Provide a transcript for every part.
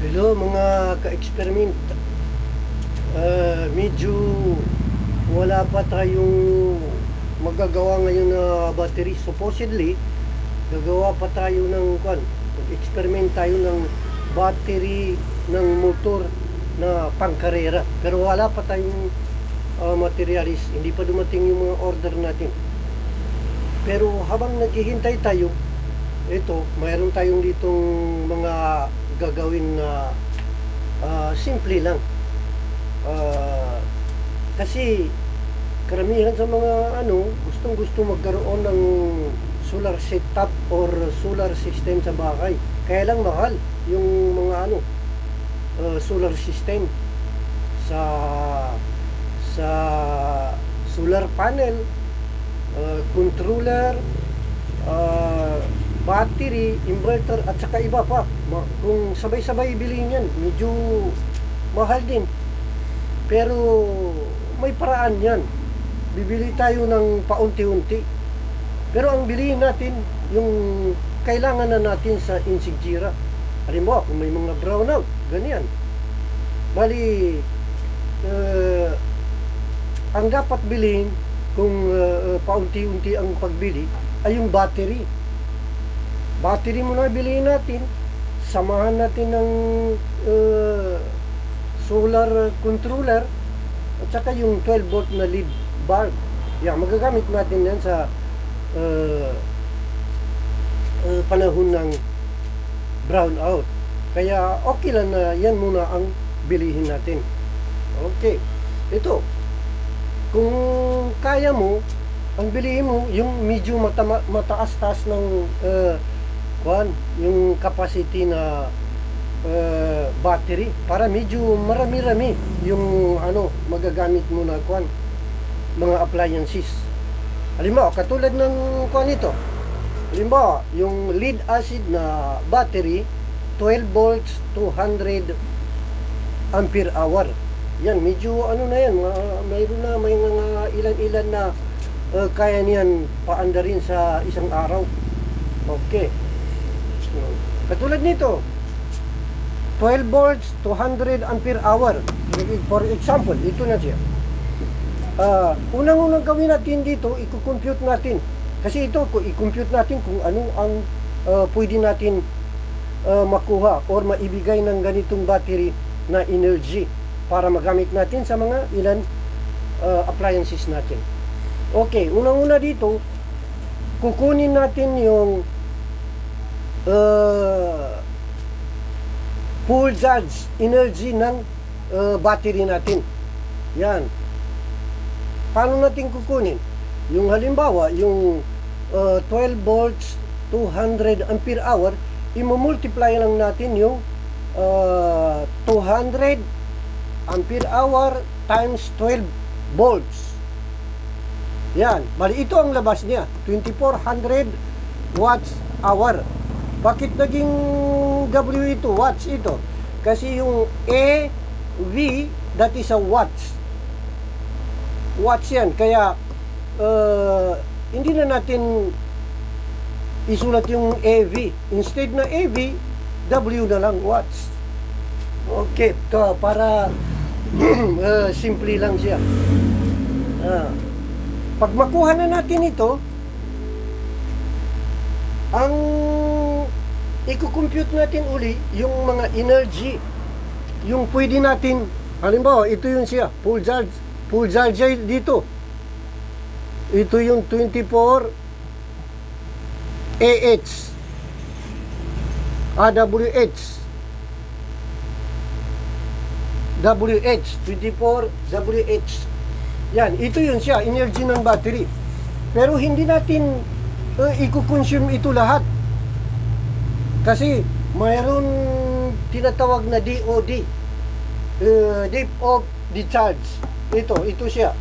Hello mga ka-experiment. Ah, medyo wala pa tayong magagawa ngayon na battery. Supposedly, gagawa pa tayo ng kwan. Mag-experiment tayo ng battery ng motor na pangkarera. Pero wala pa tayong ah, materialis. Hindi pa dumating yung mga order natin. Pero habang naghihintay tayo, ito, mayroon tayong ditong mga gagawin na ah, simple lang. Ah, kasi karamihan sa mga ano, gustong gusto magkaroon ng solar setup or solar system sa bahay. Kaya lang mahal yung mga ano, ah, solar system sa sa solar panel, ah, controller, ah, battery, inverter at saka iba pa. Kung sabay-sabay bilhin yan, medyo mahal din. Pero may paraan yan. Bibili tayo ng paunti-unti. Pero ang bilihin natin, yung kailangan na natin sa Insigjira. Halimbawa, kung may mga brownout, ganyan. Bali, eh, ang dapat bilhin kung eh, paunti-unti ang pagbili ay yung battery. Battery muna bilhin natin. Samahan natin ng eh, solar controller at saka yung 12 volt na lead bulb. Yan, magagamit natin yan sa eh, eh, panahon ng brownout. Kaya okay lang na yan muna ang bilihin natin. Okay. Ito. Kung kaya mo, ang bilihin mo, yung medyo mata- mataas-taas ng uh, kwan, yung capacity na uh, battery para medyo marami-rami yung ano magagamit mo na kwan mga appliances. Halimbawa, katulad ng kwan ito. Halimbawa, yung lead acid na battery 12 volts 200 ampere hour. Yan, medyo ano na yan, mga, mayroon na may mga ilan-ilan na uh, kaya niyan paandarin sa isang araw. Okay. Katulad nito, 12 volts 200 ampere hour. For example, ito na siya. Ah, unang-unang gawin natin dito, i-compute natin. Kasi ito, i-compute natin kung ano ang ah, pwede natin ah, makuha or maibigay ng ganitong battery na energy para magamit natin sa mga ilan ah, appliances natin. Okay, unang-una dito, kukunin natin yung uh, full charge energy ng uh, battery natin. Yan. Paano natin kukunin? Yung halimbawa, yung uh, 12 volts, 200 ampere hour, i-multiply lang natin yung uh, 200 ampere hour times 12 volts. Yan. Bali, ito ang labas niya. 2400 watts hour. Bakit naging W ito? Watts ito. Kasi yung A, V, that is a watts. Watts yan. Kaya, uh, hindi na natin isulat yung AV. Instead na AV, W na lang, watts. Okay, to para uh, simple lang siya. Ah. Pag makuha na natin ito, ang i-compute natin uli yung mga energy. Yung pwede natin halimbawa ito yun siya full charge full charge dito. Ito yung 24 AH AWH WH 24 WH yan ito yun siya energy ng battery. Pero hindi natin uh, i-consume ito lahat kasi mayroon tinatawag na DOD, uh, Deep of Discharge. Ito, ito siya.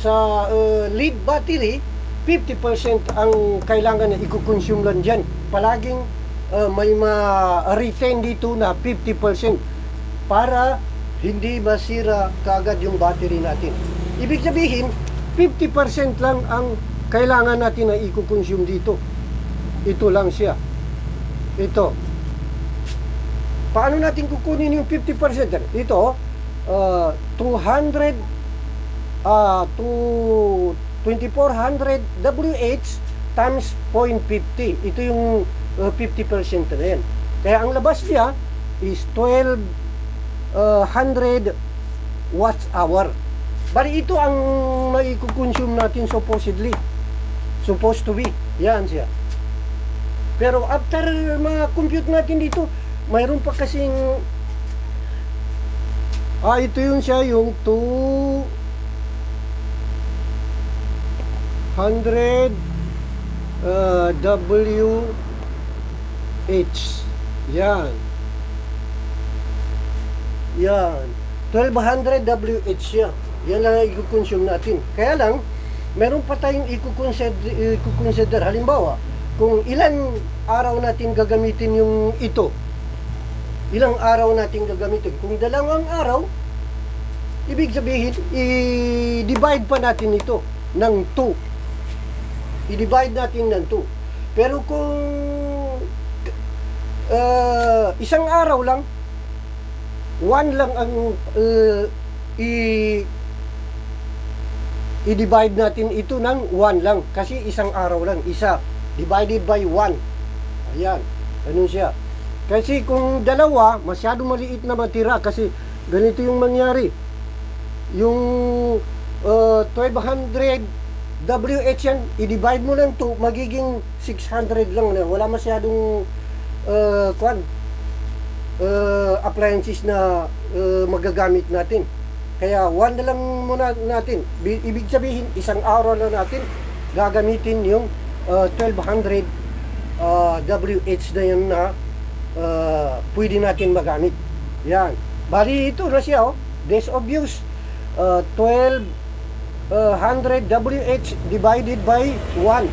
Sa uh, lead battery, 50% ang kailangan na i-consume lang dyan. Palaging uh, may ma-retain dito na 50% para hindi masira kagad yung battery natin. Ibig sabihin, 50% lang ang kailangan natin na i-consume dito. Ito lang siya ito paano natin kukunin yung 50%? Ito, uh, 200 uh, to 2400 WH times 0.50. Ito yung uh, 50% na yan. Kaya ang labas niya is 12 uh, 100 watts hour. Bali ito ang maikukonsume natin supposedly. Supposed to be. Yan siya. Pero after ma-compute natin dito, mayroon pa kasing Ah, ito yun siya yung 2 100 uh, WH. Yan. Yan. 1200 WH siya. Yan lang ang i-consume natin. Kaya lang, meron pa tayong i-consider, i-consider. Halimbawa, kung ilan araw natin gagamitin yung ito, ilang araw natin gagamitin. Kung dalawang araw, ibig sabihin, i-divide pa natin ito ng 2. I-divide natin ng 2. Pero kung uh, isang araw lang, 1 lang ang uh, i i-divide natin ito ng 1 lang kasi isang araw lang isa divided by 1 ayan ganun siya. Kasi kung dalawa masyado maliit na matira kasi ganito yung mangyari. Yung uh, 1200 WH yan i-divide mo lang to magiging 600 lang na. Wala masyadong uh, kwan uh, appliances na uh, magagamit natin. Kaya one na lang muna natin. Bi- Ibig sabihin, isang araw lang natin gagamitin yung uh, 1200 uh, WH na yun na uh, pwede natin magamit. Yan. Bali ito na siya, oh. Days of use. Uh, 1200 WH divided by 1.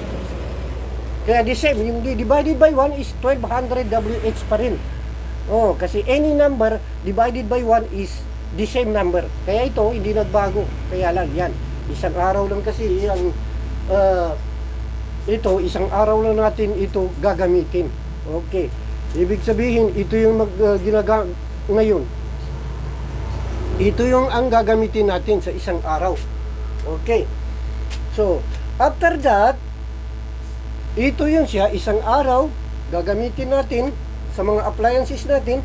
Kaya the same, yung di- divided by 1 is 1200 WH pa rin. Oh, kasi any number divided by 1 is the same number. Kaya ito, hindi nagbago. Kaya lang, yan. Isang araw lang kasi, yung, uh, ito, isang araw lang natin ito gagamitin. Okay. Ibig sabihin, ito yung mag, uh, ginaga ngayon. Ito yung ang gagamitin natin sa isang araw. Okay. So, after that, ito yun siya, isang araw, gagamitin natin sa mga appliances natin,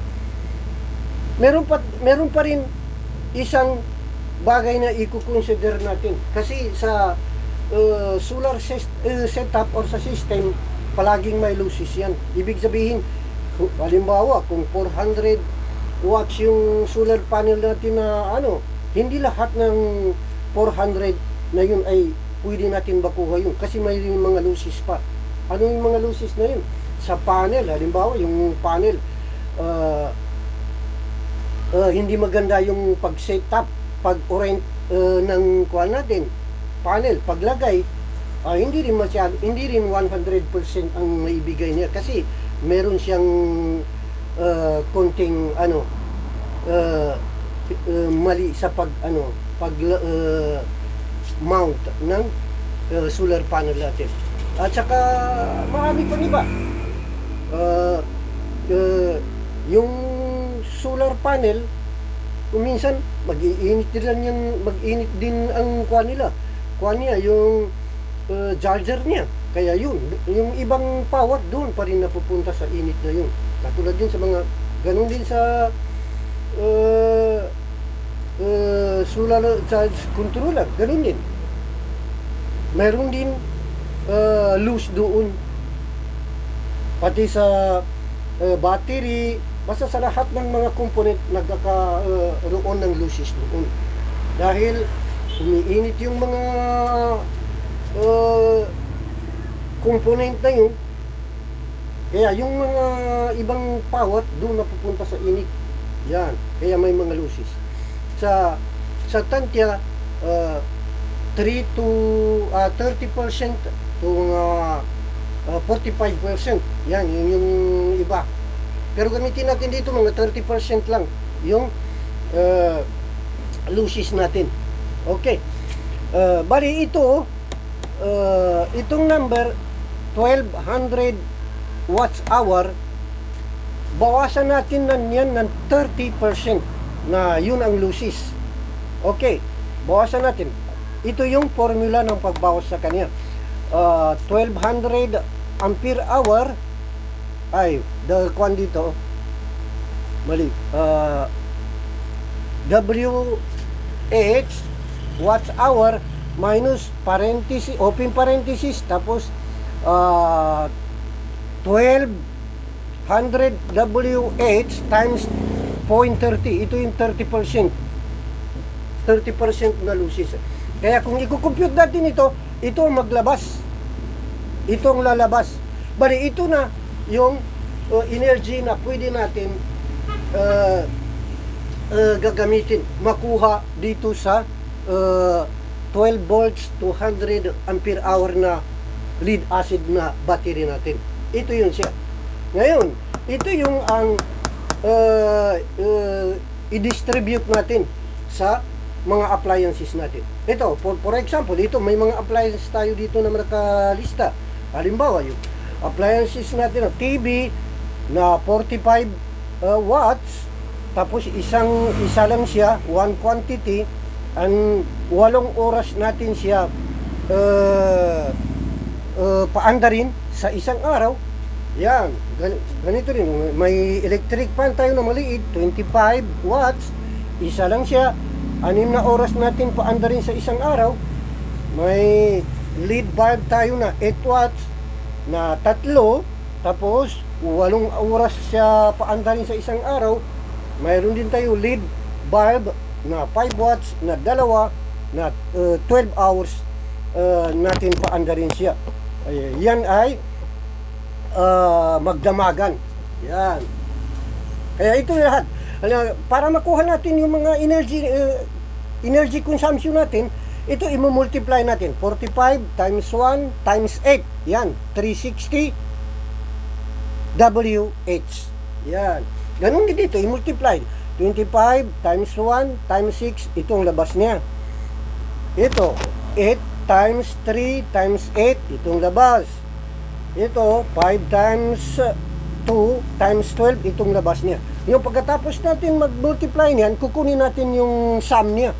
meron pa meron pa rin isang bagay na i-consider natin kasi sa uh, solar syst- uh, setup or sa system palaging may losses yan. Ibig sabihin halimbawa kung 400 watts yung solar panel natin na ano hindi lahat ng 400 na yun ay pwede natin makuha yun kasi may mga losses pa. Ano yung mga losses na yun? Sa panel halimbawa yung panel uh, uh, hindi maganda yung pag-setup, pag-orient uh, ng kuha natin, panel, paglagay, uh, hindi rin masyado, hindi rin 100% ang maibigay niya kasi meron siyang uh, konting ano uh, uh, mali sa pag ano pag uh, mount ng uh, solar panel natin. At saka marami pang iba. Uh, uh, yung solar panel, minsan mag-iinit din lang yung mag-init din ang kuha nila. Kuha niya yung uh, charger niya. Kaya yun, yung ibang power doon pa rin napupunta sa init na yun. Katulad din sa mga, ganun din sa uh, uh, solar charge controller, ganun din. Meron din uh, loose doon. Pati sa uh, battery, basta sa lahat ng mga component nagkakaroon ng losses doon. Dahil umiinit yung mga uh, component na yun, kaya yung mga ibang power doon napupunta sa init. Yan. Kaya may mga losses. Sa sa Tantia, uh, 3 to uh, 30% to uh, uh, 45%. Yan, yun yung iba. Pero gamitin natin dito mga 30% lang yung uh, losses natin. Okay. Uh, bali ito, uh, itong number 1200 watts hour bawasan natin na yan ng 30% na yun ang losses. Okay, bawasan natin. Ito yung formula ng pagbawas sa kanya. Uh, 1200 ampere hour ay, the kwan dito, mali, uh, WH watts hour minus parenthesis, open parenthesis, tapos uh, 1200 WH times 0.30. Ito yung 30%. 30% na losses. Kaya kung i-compute natin ito, ito ang maglabas. Ito ang lalabas. Bali, ito na yung uh, energy na pwede natin uh, uh, gagamitin, makuha dito sa uh, 12 volts 200 ampere hour na lead acid na battery natin. Ito yun siya. Ngayon, ito yung ang uh, uh, i-distribute natin sa mga appliances natin. Ito, for, for example, dito may mga appliances tayo dito na nakalista. Halimbawa, yung appliances natin, TV na 45 uh, watts, tapos isang isa lang siya, one quantity, ang walong oras natin siya uh, uh, paandarin sa isang araw. Yan, gan- ganito rin. May electric fan tayo na maliit, 25 watts, isa lang siya, anim na oras natin paandarin sa isang araw. May lead bulb tayo na 8 watts na tatlo, tapos walong oras siya paandarin sa isang araw. Mayroon din tayo lead bulb na 5 watts na dalawa na uh, 12 hours uh, natin paandarin siya. Ay, yan ay uh, magdamagan. Yan. Kaya ito lahat. Para makuha natin yung mga energy uh, energy consumption natin, ito i-multiply natin. 45 times 1 times 8. Yan. 360 WH. Yan. Ganun din dito, i-multiply. 25 times 1 times 6, itong labas niya. Ito, 8 times 3 times 8, itong labas. Ito, 5 times 2 times 12, itong labas niya. Yung pagkatapos natin mag-multiply niyan, kukunin natin yung sum niya.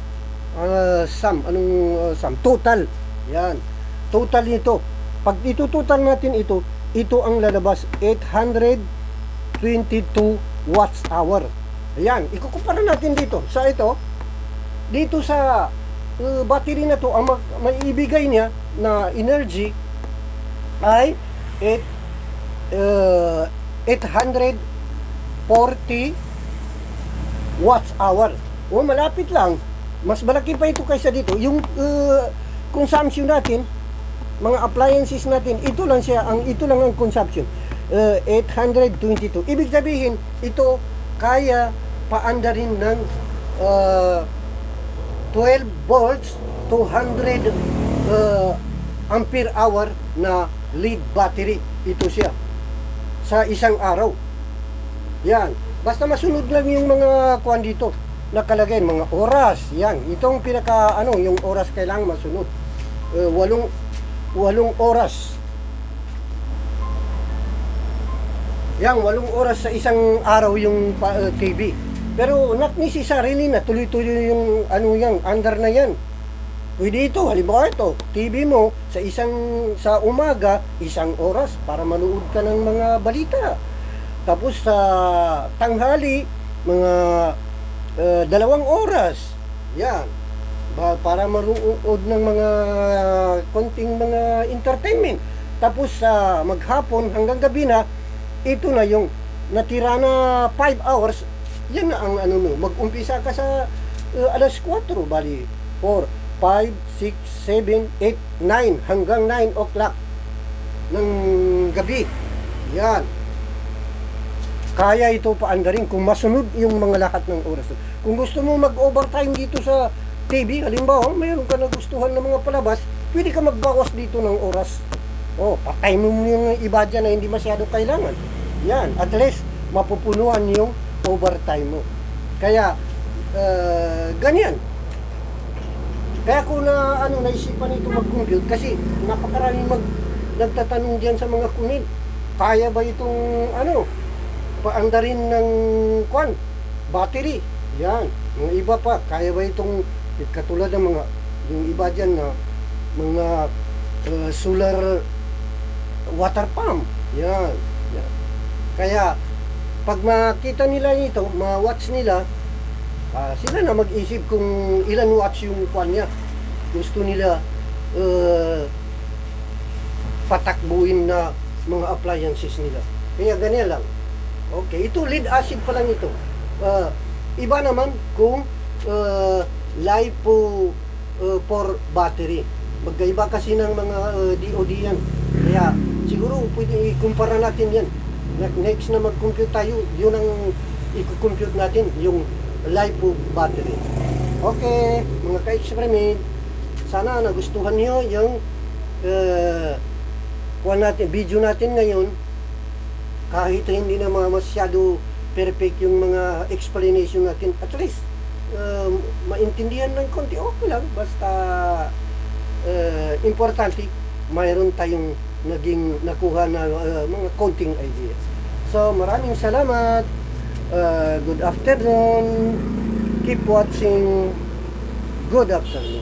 Ah, sum, anong ah, sum? Total. Yan. Total nito. Pag ito total natin ito, ito ang lalabas 822 watts hour. Ayan, ikukumpara natin dito sa ito. Dito sa uh, battery na to, ang mag, may ibigay niya na energy ay 8 uh, 840 watts hour. O malapit lang. Mas malaki pa ito kaysa dito. Yung uh, consumption natin, mga appliances natin, ito lang siya, ang ito lang ang consumption. Uh, 822. Ibig sabihin, ito kaya paandarin ng uh, 12 volts 200 uh, ampere hour na lead battery. Ito siya. Sa isang araw. Yan. Basta masunod lang yung mga kuan dito. Nakalagay mga oras. Yan. Itong pinaka ano, yung oras kailangan masunod. Uh, walong walong oras. Yan, walong oras sa isang araw yung uh, TV. Pero not necessarily na tuloy-tuloy yung ano yan, under na yan. Pwede ito, halimbawa ito, TV mo sa isang sa umaga, isang oras para manood ka ng mga balita. Tapos sa tanghali, mga uh, dalawang oras. Yan. Ba, para maruod ng mga konting mga entertainment. Tapos sa maghapon hanggang gabi na, ito na yung natira na 5 hours, yan na ang ano mo. Mag-umpisa ka sa uh, alas 4, bali 4, 5, 6, 7, 8, 9, hanggang 9 o'clock ng gabi. Yan. Kaya ito paandarin kung masunod yung mga lahat ng oras. Kung gusto mo mag-overtime dito sa TV, halimbawa, mayroon ka nagustuhan ng mga palabas, pwede ka magbawas dito ng oras. Oh, patay mo yung iba dyan na hindi masyado kailangan. Yan, at least mapupunuan yung overtime mo. Kaya, uh, ganyan. Kaya ko na ano naisipan ito mag-compute kasi napakaraming mag nagtatanong diyan sa mga kunin. Kaya ba itong ano paanda rin ng kwan, battery. Yan. Mga iba pa, kaya ba itong katulad ng mga yung iba dyan na mga uh, solar water pump. Yan. Yan. Kaya pag makita nila ito, ma-watch nila, ah, sila na mag-isip kung ilan watts yung kwan niya. Gusto nila uh, patakbuhin na mga appliances nila. Kaya ganyan lang. Okay, ito lead acid pa lang ito. Ah, iba naman kung uh, lipo uh, for battery. Magkaiba kasi ng mga uh, DOD yan. Kaya siguro pwede ikumpara natin yan. Ne- Next na mag-compute tayo, yun ang i-compute natin, yung lipo battery. Okay, mga ka-experiment, sana nagustuhan niyo yung uh, kuha natin, video natin ngayon kahit hindi na masyado perfect yung mga explanation natin, at least um, maintindihan ng konti, okay lang. Basta uh, importante, mayroon tayong naging nakuha na uh, mga konting ideas. So, maraming salamat. Uh, good afternoon. Keep watching. Good afternoon.